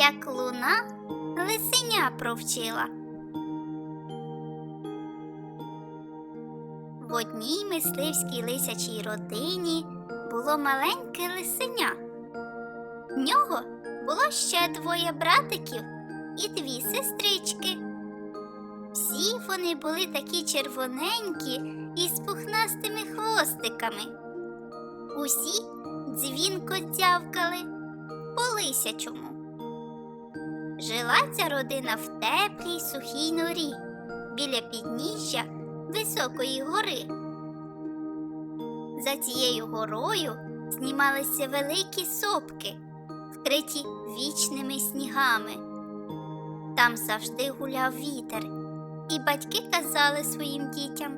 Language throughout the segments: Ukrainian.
як луна лисеня провчила. В одній мисливській лисячій родині було маленьке лисеня. В нього було ще двоє братиків і дві сестрички. Всі вони були такі червоненькі і з пухнастими хвостиками. Усі дзвінко дзявкали по лисячому. Жила ця родина в теплій сухій норі біля підніжжя високої гори. За цією горою знімалися великі сопки, вкриті вічними снігами. Там завжди гуляв вітер, і батьки казали своїм дітям.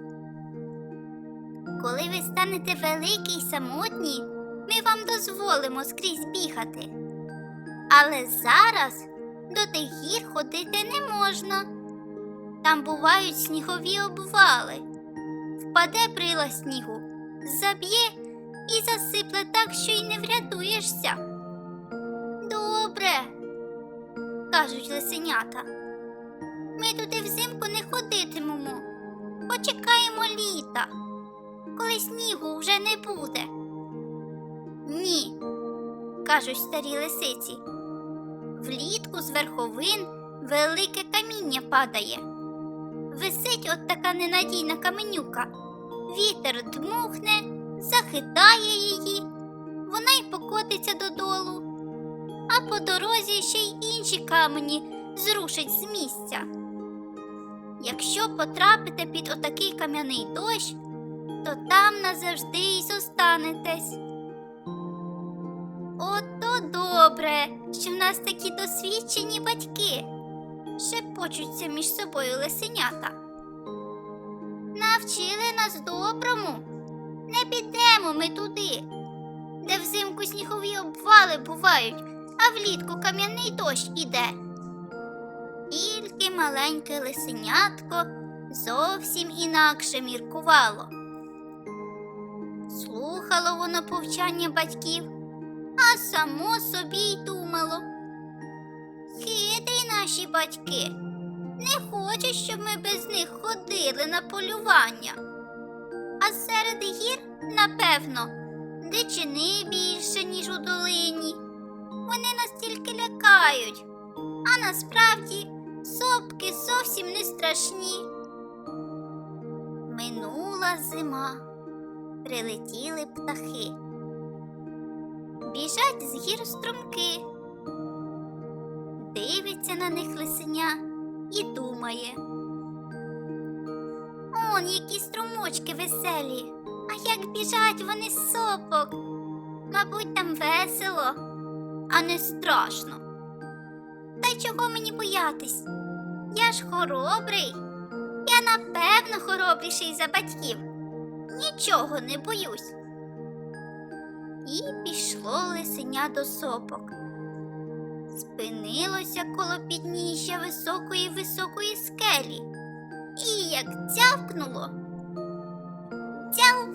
Коли ви станете великі й самотні, ми вам дозволимо скрізь бігати. Але зараз до тих гір ходити не можна. Там бувають снігові обвали. Впаде брила снігу, заб'є і засипле так, що й не врятуєшся. Добре, кажуть лисенята. Ми туди взимку не ходитимемо. Почекаємо літа, коли снігу вже не буде. Ні, кажуть старі лисиці. Влітку з верховин велике каміння падає. Висить от така ненадійна каменюка. Вітер дмухне, захитає її, вона й покотиться додолу, а по дорозі ще й інші камені зрушить з місця. Якщо потрапите під отакий кам'яний дощ, то там назавжди й зостанетесь. Добре, що в нас такі досвідчені батьки. Шепочуться між собою лисенята. Навчили нас доброму. Не підемо ми туди, де взимку снігові обвали бувають, а влітку кам'яний дощ іде. Тільки маленьке лисенятко зовсім інакше міркувало. Слухало воно повчання батьків, а само собі й думало. Хитрі наші батьки. Не хочуть, щоб ми без них ходили на полювання. А серед гір, напевно, дичини більше, ніж у долині. Вони нас тільки лякають, а насправді сопки зовсім не страшні. Минула зима, прилетіли птахи. Біжать з гір струмки. Дивиться на них лисеня і думає. Он які струмочки веселі, а як біжать вони з сопок. Мабуть, там весело, а не страшно. Та й чого мені боятись? Я ж хоробрий. Я напевно хоробріший за батьків. Нічого не боюсь. І пішло лисеня до сопок. Спинилося коло підніжжя високої високої скелі. І як дзявкнуло. Дзяв,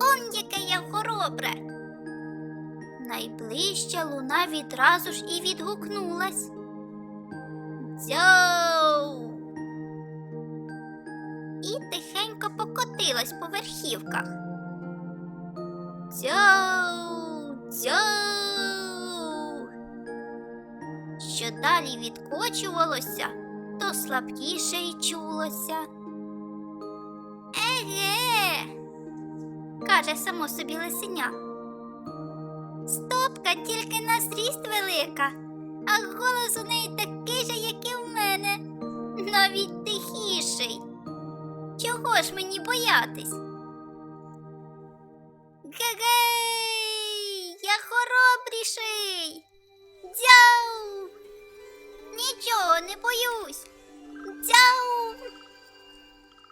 он яке я хоробре. Найближча луна відразу ж і відгукнулась. Дзяв. І тихенько покотилась по верхівках. Дзяу, дзяу. Що далі відкочувалося, то слабкіше й чулося. Еге, каже само собі лисеня. Стопка тільки на зріст велика, а голос у неї такий же, як і в мене, навіть тихіший. Чого ж мені боятись? Гегей, я хоробріший. Дзяу. Нічого не боюсь. Дзяу.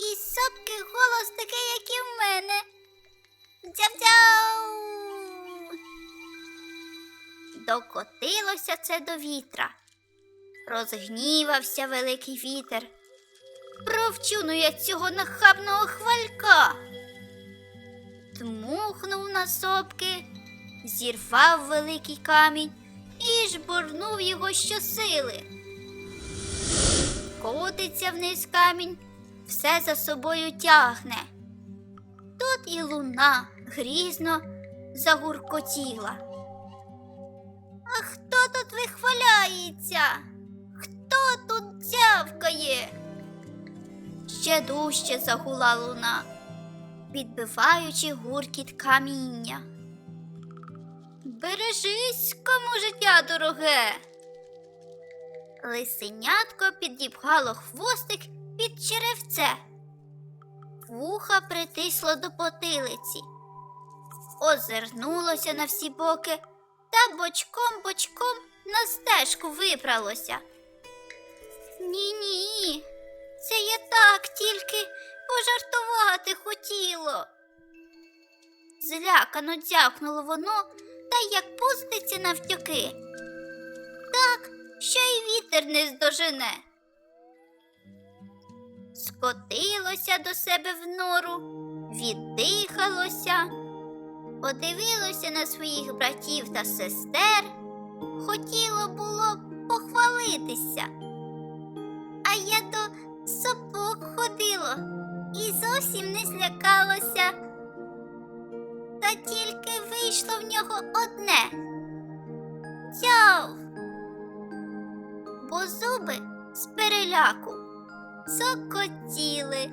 І сопки голос такий, як і в мене. Дзяв-дзяу. Докотилося це до вітра. Розгнівався великий вітер. Провчуну я цього нахабного хвалька. Дмухнув на сопки, зірвав великий камінь і жбурнув його щосили. Котиться вниз камінь, все за собою тягне. Тут і луна грізно загуркотіла. А хто тут вихваляється? Хто тут дзявкає? Ще дужче загула луна, відбиваючи гуркіт каміння. Бережись, кому життя дороге. Лисенятко підібгало хвостик під черевце. Вуха притисло до потилиці, озирнулося на всі боки та бочком-бочком на стежку вибралося. Ні, ні, це я так тільки пожартувати хотіло. Злякано дзявкнуло воно та як пуститься навтюки. Так, що й вітер не здожене. Скотилося до себе в нору, віддихалося, подивилося на своїх братів та сестер, хотіло було похвалитися. А я до сопок ходило і зовсім не злякалося. Вийшло в нього одне. Тяв. Бо зуби з переляку цокотіли.